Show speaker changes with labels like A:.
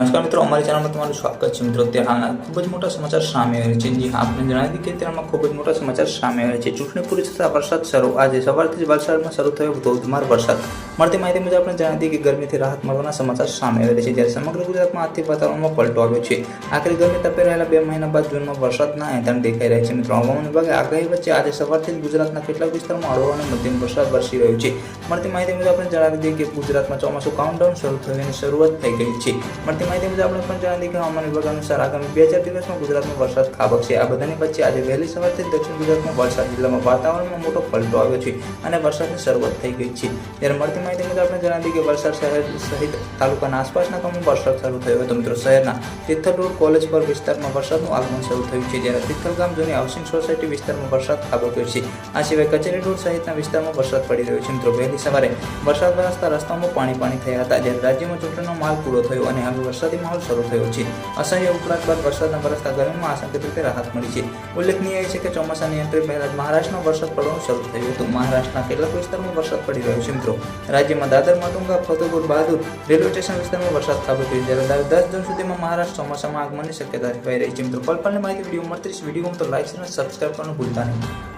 A: નમસ્કાર મિત્રો, અમારી ચેનલમાં તમારું સ્વાગત છે મિત્રો. અત્યારે હાલના ખૂબ જ મોટા સમાચાર સામે આવ્યા છે. જી આપણે જણાવી દીધી કે અત્યારમાં ખૂબ જ મોટા સમાચાર સામે આવ્યા છે. ચૂંટણી પૂરી થતાં વરસાદ શરૂ. આજે સવારથી જ વલસાડમાં શરૂ થયો ધોધમાર વરસાદ. મળતી માહિતી મુજબ આપણે જણાવી દઈએ કે ગરમીથી રાહત મળવાના સમાચાર સામે આવે છે. જ્યારે સમગ્ર ગુજરાતમાં આજથી વાતાવરણમાં પલટો આવ્યો છે. આખરે ગરમી તપે રહેલા બે મહિના બાદ જૂનમાં વરસાદના એંધાણ દેખાઈ રહ્યા છે. મિત્રો, હવામાન વિભાગે આગાહી વચ્ચે આજે સવારથી જ ગુજરાતના કેટલાક વિસ્તારમાં હળવો અને મધ્યમ વરસાદ વરસી રહ્યો છે. મળતી માહિતી મુજબ આપણે જણાવી દઈએ કે ગુજરાતમાં ચોમાસું કાઉન્ટડાઉન શરૂ થવાની શરૂઆત થઈ ગઈ છે. મળતી માહિતી મુજબ આપણે પણ જણાવી કે હવામાન વિભાગ અનુસાર આગામી બે ચાર દિવસમાં ગુજરાતમાં વરસાદ ખાબકશે આ બધાની વચ્ચે આજે વહેલી સવારથી દક્ષિણ ગુજરાતમાં વલસાડ જિલ્લામાં વાતાવરણમાં મોટો પલટો આવ્યો છે અને વરસાદની શરૂઆત થઈ ગઈ છે. ત્યારે મળતી માહિતી મુજબ આપણે જણાવી કે વલસાડ શહેર સહિત તાલુકાના આસપાસના ગામમાં વરસાદ શરૂ થયો હતો. મિત્રો, શહેરના તિથલ રોડ કોલેજ પર વિસ્તારમાં વરસાદનું આગમન શરૂ થયું છે. જ્યારે તિથલ ગામ જૂની હાઉસિંગ સોસાયટી વિસ્તારમાં વરસાદ ખાબક્યો છે. આ સિવાય કચેરી રોડ સહિતના વિસ્તારમાં વરસાદ પડી રહ્યો છે. મિત્રો, વહેલી સવારે વરસાદ વરસતા રસ્તામાં પાણી પાણી થયા હતા. જ્યારે રાજ્યમાં ચૂંટણીનો માલ પૂરો થયો અને હવે વરસાદી માહોલ શરૂ થયો છે. અસહ્ય ઉકળાટ બાદ વરસાદના વરસતા ગરમીમાં આશંકિત રીતે રાહત મળી છે. ઉલ્લેખનીય છે કે ચોમાસાની એન્ટ્રી પહેલા મહારાષ્ટ્રમાં વરસાદ પડવાનું શરૂ થયું હતું. મહારાષ્ટ્રના કેટલાક વિસ્તારમાં વરસાદ પડી રહ્યો છે મિત્રો. રાજ્યમાં દાદર માટુંગા ફતેહપુર, બહાદુર રેલવે સ્ટેશન વિસ્તારમાં વરસાદ ખાબક્યો છે. જ્યારે દસ જૂન સુધીમાં મહારાષ્ટ્ર ચોમાસામાં આગમનની શક્યતા રહેવાઈ રહી છે. મિત્રો પલ માહિતી વીડિયો મળતી વીડિયો તો લાઈક અને સબસ્ક્રાઈબ કરવાનું ભૂલતા નહીં.